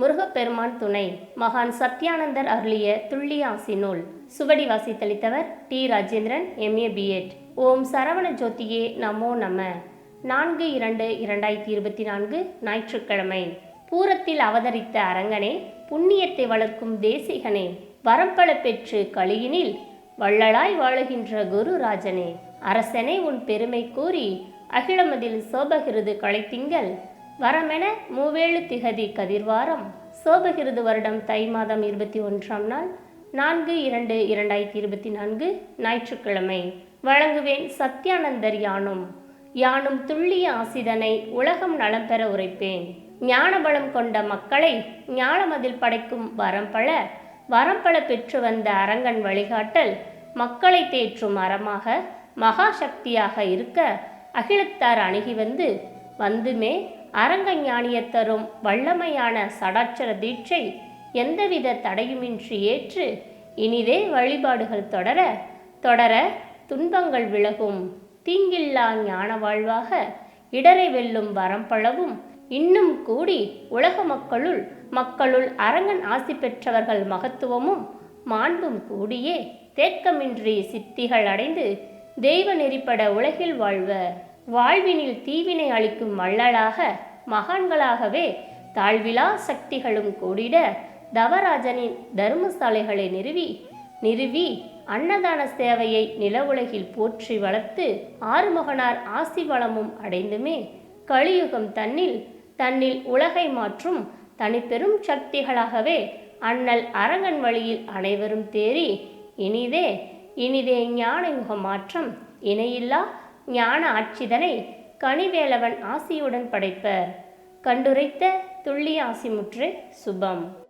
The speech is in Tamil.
முருகப்பெருமான் துணை. மகான் சத்யானந்தர் அருளிய துள்ளிய ஆசி நூல். சுவடி வாசித்தளித்தவர் டி ராஜேந்திரன் எம்ஏ பிஎட் ஓம் சரவண ஜோதியே நமோ நம. நான்கு இரண்டு இரண்டாயிரத்தி இருபத்தி நான்கு ஞாயிற்றுக்கிழமை. பூரத்தில் அவதரித்த அரங்கனே புண்ணியத்தை வளர்க்கும் தேசிகனே வரம்பள பெற்று களியினில் வள்ளலாய் வாழுகின்ற குருராஜனே அரசனே உன் பெருமை கூறி அகிலமதில் சோபகிருது களைத்திங்கள். வரமென மூவேழு திகதி கதிர்வாரம். சோபகிருது வருடம் தை மாதம் இருபத்தி ஒன்றாம் நாள் நான்கு இரண்டு இரண்டாயிரத்தி இருபத்தி நான்கு ஞாயிற்றுக்கிழமை. வழங்குவேன் சத்யானந்தர் யானும். யானும் துள்ளிய ஆசிதனை உலகம் நலம் பெற உரைப்பேன். ஞானபலம் கொண்ட மக்களை ஞானமதில் படைக்கும் வரம்பழ வரம்பழ பெற்று வந்த அரங்கன் வழிகாட்டல் மக்களை தேற்றும் அறமாக மகா சக்தியாக இருக்க அகிலத்தார் அணுகி வந்து வந்துமே அரங்க தரும் வல்லமையான சடாட்சர தீட்சை எந்தவித தடையுமின்றி ஏற்று இனிதே வழிபாடுகள் தொடர தொடர துன்பங்கள் விலகும். தீங்கில்லா ஞான வாழ்வாக இடரை வெல்லும் வரம்பளவும் இன்னும் கூடி உலக மக்களுள் மக்களுள் அரங்கன் ஆசி பெற்றவர்கள் மகத்துவமும் மாண்பும் கூடியே தேக்கமின்றி சித்திகள் அடைந்து தெய்வ நெறிப்பட உலகில் வாழ்வர் வாழ்வினில் தீவினை அளிக்கும் வள்ளலாக மகான்களாகவே தாழ்விலா சக்திகளும் கூடிட தவராஜனின் தர்மசாலைகளை நிறுவி நிறுவி அன்னதான சேவையை நில உலகில் போற்றி வளர்த்து ஆறுமுகனார் ஆசி வளமும் அடைந்துமே. கலியுகம் தன்னில் தன்னில் உலகை மாற்றும் தனிப்பெரும் சக்திகளாகவே அண்ணல் அரங்கன் வழியில் அனைவரும் தேறி இனிதே இனிதே ஞான யுக மாற்றம் இணையில்லா ஞான ஆட்சிதனை கனிவேலவன் ஆசியுடன் படைப்பர். கண்டுரைத்த துள்ளி ஆசிமுற்று சுபம்.